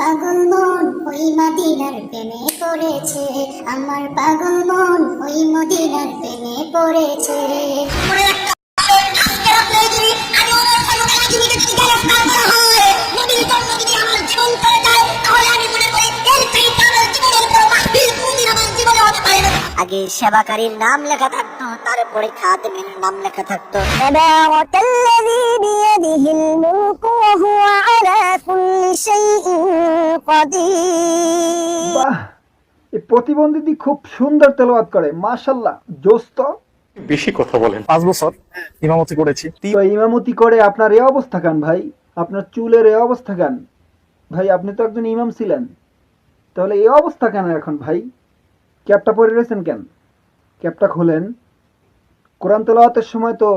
পাগল মন ওই মদিনার প্রেমে পড়েছে। আমার পাগল মন ওই মদিনার প্রেমে পড়েছে। আগে সেবাকারীর নাম লেখা থাকতো তারপরে খাদেমের নাম লেখা থাকতো। তাবারাকাল্লাযী বিয়াদিহিল মুলকু ওয়া হুয়া আলা কুল্লি বাহ এই প্রতিবন্ধীটি খুব সুন্দর তেলাওয়াত করে মাশাল্লাহ জোস্ত বেশি কথা বলেন। পাঁচ বছর ইমামতি করেছি। ইমামতি করে আপনার এ অবস্থা কান ভাই? আপনার চুলের এ অবস্থা কান? ভাই আপনি তো একজন ইমাম ছিলেন। তাহলে এ অবস্থা কেন এখন ভাই? ক্যাপটা পরে রয়েছেন কেন? ক্যাপটা খোলেন? কোরআন তেলাওয়াতের সময় তো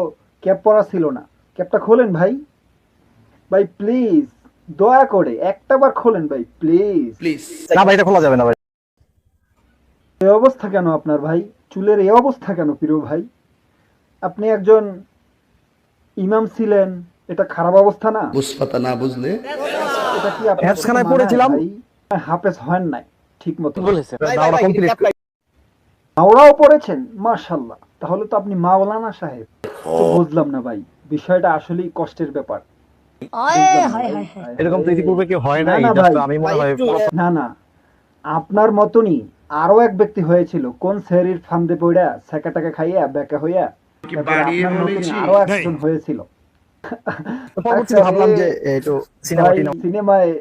ক্যাপ পরা ছিল না। ক্যাপটা খোলেন ভাই? ভাই প্লিজ দয়া করে একটা বার খোলেন ভাই প্লিজ প্লিজ না ভাই এটা খোলা যাবে না ভাই। এই অবস্থা কেন আপনার ভাই? চুলের এই অবস্থা কেন প্রিয় ভাই? আপনি একজন ইমাম ছিলেন এটা খারাপ অবস্থা না? বুঝপাতা না বুঝলে। এটা কি আপনার হেফজখানায় পড়েছিলাম। হাফেজ হন নাই ঠিক মতো বলেছে দাওরা কমপ্লিট মাওলাও পড়েছেন মাশাল্লাহ তাহলে তো আপনি মাওলানা সাহেব। তো বুঝলাম না ভাই বিষয়টা আসলেই কষ্টের ব্যাপার। এরকম তো ইতিপূর্বে কেউ হয় নাই। আমি মনে হয় না না। আপনার মতনই আরও এক ব্যক্তি হয়েছিল কোন শরীর ফান্দে পড়া সেকা টাকা খাইয়া বেকা হইয়া? আরও একজন হয়েছিল। ভাবলাম যে একটু টিনেমা। সিনেমায়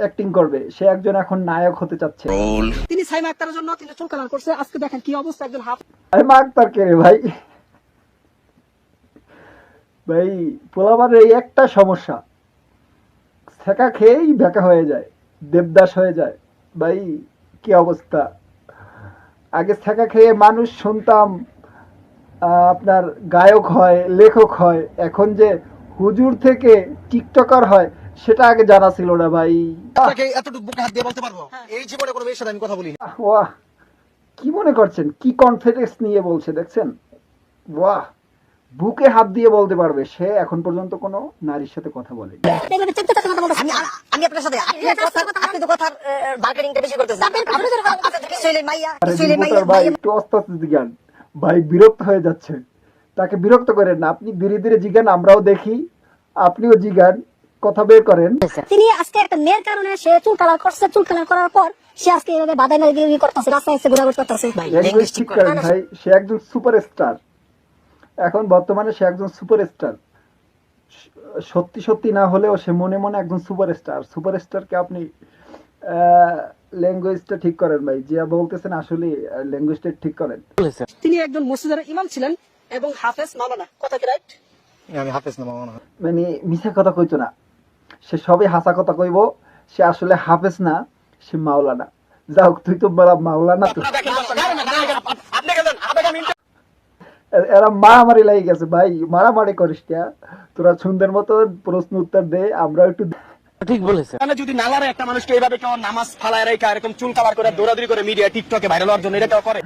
অ্যাক্টিং করবে। সে একজন এখন নায়ক হতে চাচ্ছে। তিনি সাইমা আক্তারের জন্য তিনি চুল কালার করছে। আজকে দেখেন কি অবস্থা একজন হাফ আরে মা আক্তার কে রে ভাই। ভাই পোলাবার এই একটা সমস্যা ছেঁকা খেয়েই বেকা হয়ে যায় দেবদাস হয়ে যায়। ভাই কি অবস্থা? আগে ছেঁকা খেয়ে মানুষ শুনতাম আপনার গায়ক হয় লেখক হয় এখন যে হুজুর থেকে টিকটকার হয় সেটা আগে জানা ছিল না ভাই। এতটুকু হাত দিয়ে বলতে পারব? এই জীবনে কোনো মেয়ের সাথে আমি কথা বলি ওয়াহ কি মনে করছেন? কি কনফিডেন্স নিয়ে বলছে দেখছেন? বাহ বুকে হাত দিয়ে বলতে পারবে সে এখন পর্যন্ত কোনো নারীর সাথে কথা বলে আমি আমি আপনার সাথে আপনি তো কথার মার্কেটিংটা বেশি করতেছেন। আপনি তো কিছু হইলে মাইয়া আরে কিছু হইলে মাইয়া রিপোর্টার ভাই একটু বিরক্ত হয়ে যাচ্ছে। তাকে বিরক্ত করেন না আপনি ধীরে ধীরে জিগান আমরাও দেখি। আপনিও জিগান কথা বের করেন। তিনি আজকে একটা মেয়ের কারণে সে চুল কালার করছে চুল কালার করার পর সে আজকে এভাবে নাকি করতেছে রাস্তায় এসে ঘোরাঘুরি করতেছে। ল্যাঙ্গুয়েজ ঠিক করেন ভাই সে একজন সুপারস্টার এখন বর্তমানে সে একজন সুপারস্টার। সত্যি সত্যি না হলেও সে মনে মনে একজন সুপারস্টার। সুপারস্টারকে আপনি ল্যাঙ্গুয়েজটা ঠিক করেন ভাই। যা বলতেছেন আসলে ল্যাঙ্গুয়েজটা ঠিক করেন। তিনি একজন মসজিদের ইমাম ছিলেন এবং হাফেজ মাওলানা। কথা কি রাইট? আমি হাফেজ না মনে মানে মিথ্যা কথা কইতো না। সে সবই হাসা কথা কইব। সে আসলে হাফেজ না সে মাওলানা। যাই হোক তুই তো বলা মাওলানা তো। এরা মারামারি লাগে গেছে ভাই মারামারি করিস কে? তোরা সুন্দর মতো প্রশ্ন উত্তর দে আমরা একটু ঠিক বলেছে মানে যদি নালারে একটা মানুষকে এইভাবে কেউ নামাজ ফালায় রেখে এরকম চুল কালার করে দৌড়াদৌড়ি করে মিডিয়া টিকটকে ভাইরাল হওয়ার জন্য এটা কেউ করে?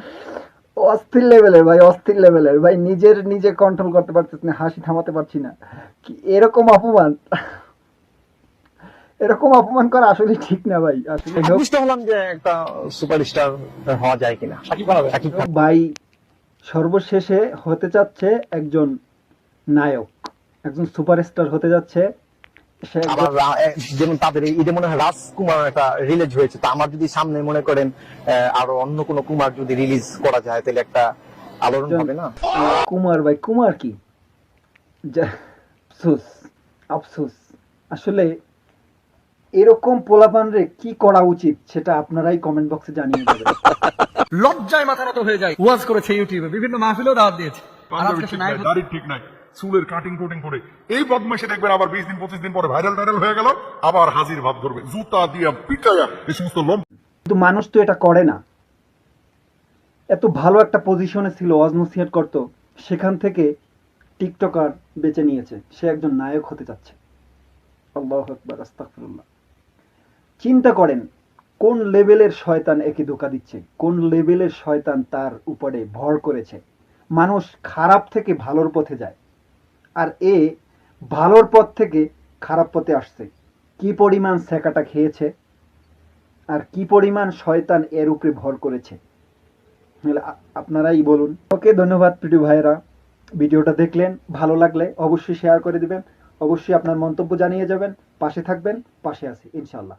অস্থির লেভেলের ভাই অস্থির লেভেলের। ভাই নিজের নিজে কন্ট্রোল করতে পারতেছি না হাসি থামাতে পারছি না। কি এরকম অপমান? এরকম অপমান করা আসলে ঠিক না ভাই আসলে বুঝতে হলাম যে একটা সুপারস্টার হওয়া যায় কিনা। সাকিব খান সাকিব খান ভাই সর্বশেষে হতে যাচ্ছে একজন নায়ক একজন সুপারস্টার হতে যাচ্ছে। যেমন তাদের ঈদে মনে হয় রাজকুমার একটা রিলিজ হয়েছে তো আমার যদি সামনে মনে করেন আরও অন্য কোনো কুমার যদি রিলিজ করা যায় তাহলে একটা আলোড়ন হবে না? কুমার ভাই কুমার কি? আফসোস আফসোস। আসলে এরকম পোলাপান রে কি করা উচিত সেটা আপনারাই কমেন্ট বক্সে জানিয়ে দেবেন। লজ্জায় মাথা নত হয়ে যায়। ওয়াজ করেছে ইউটিউবে বিভিন্ন মাহফিলেও দাওয়াত দিয়েছে। ঠিক নাই দাড়ি ঠিক নাই চুলের কাটিং কুটিং করে। এই বদমাইশে দেখবেন আবার বিশ দিন পঁচিশ দিন পরে ভাইরাল টাইরাল হয়ে গেল আবার হাজির ভাব ধরবে। জুতা দিয়া পিটায়া এই সমস্ত লম কিন্তু মানুষ তো এটা করে না। এত ভালো একটা পজিশনে ছিল ওয়াজ নসিহত করতো সেখান থেকে টিকটকার বেছে নিয়েছে। সে একজন নায়ক হতে চাচ্ছে। আল্লাহ আকবার আস্তাগফিরুল্লাহ। চিন্তা করেন কোন লেভেলের শয়তান একে ধোকা দিচ্ছে? কোন লেভেলের শয়তান তার উপরে ভর করেছে? মানুষ খারাপ থেকে ভালোর পথে যায়। আর এ ভালোর পথ থেকে খারাপ পথে আসছে। কি পরিমাণ সেকাটা খেয়েছে? আর কি পরিমাণ শয়তান এর উপরে ভর করেছে? আপনারাই বলুন। ওকে, ধন্যবাদ প্রিয় ভাইয়েরা। ভিডিওটা দেখলেন, ভালো লাগলে অবশ্যই শেয়ার করে দিবেন। অবশ্যই আপনার মন্তব্য জানিয়ে যাবেন। পাশে থাকবেন, পাশে আছি ইনশাল্লাহ